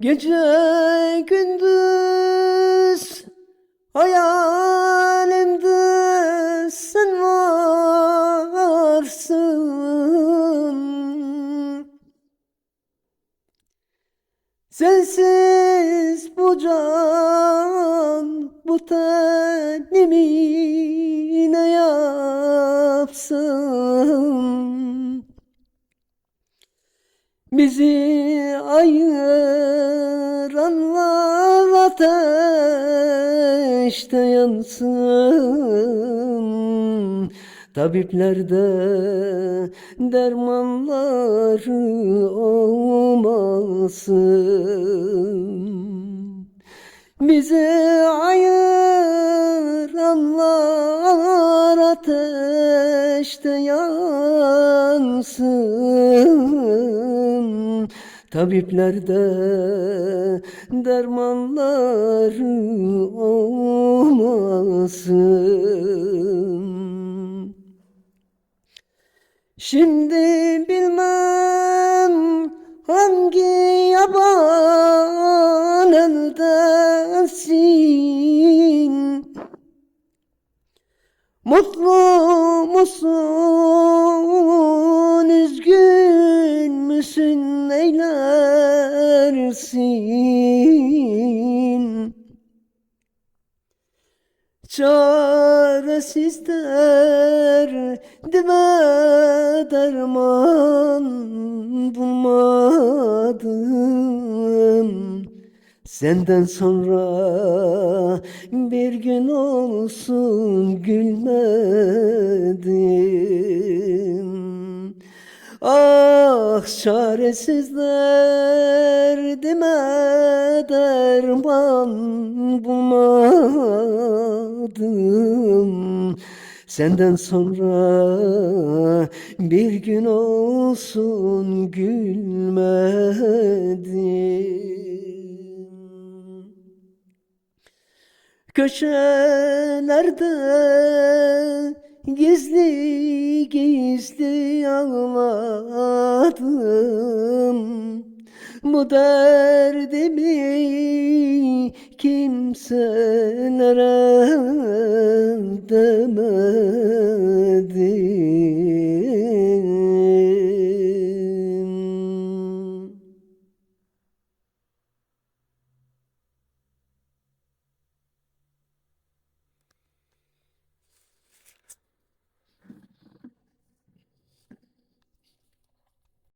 Gece gündüz hayalimde sen varsın. Sensiz bu can bu tenimi ne yapsın? Bizi ayıranlar ateşte yansın. Tabiplerde dermanları olmasın. Bizi ayıranlar ateşte yansın Tabiplerde dermanları olmasın. Şimdi bilmem hangi yaban eldesin. Mutlu musun, Çaresiz derdime derman bulmadım. Senden sonra bir gün olsun gülmedim. Ah çaresiz derdime derman bulmadım Senden sonra bir gün olsun gülmedim. Köşelerde gizli gizli ağladım. Bu derdimi kimselere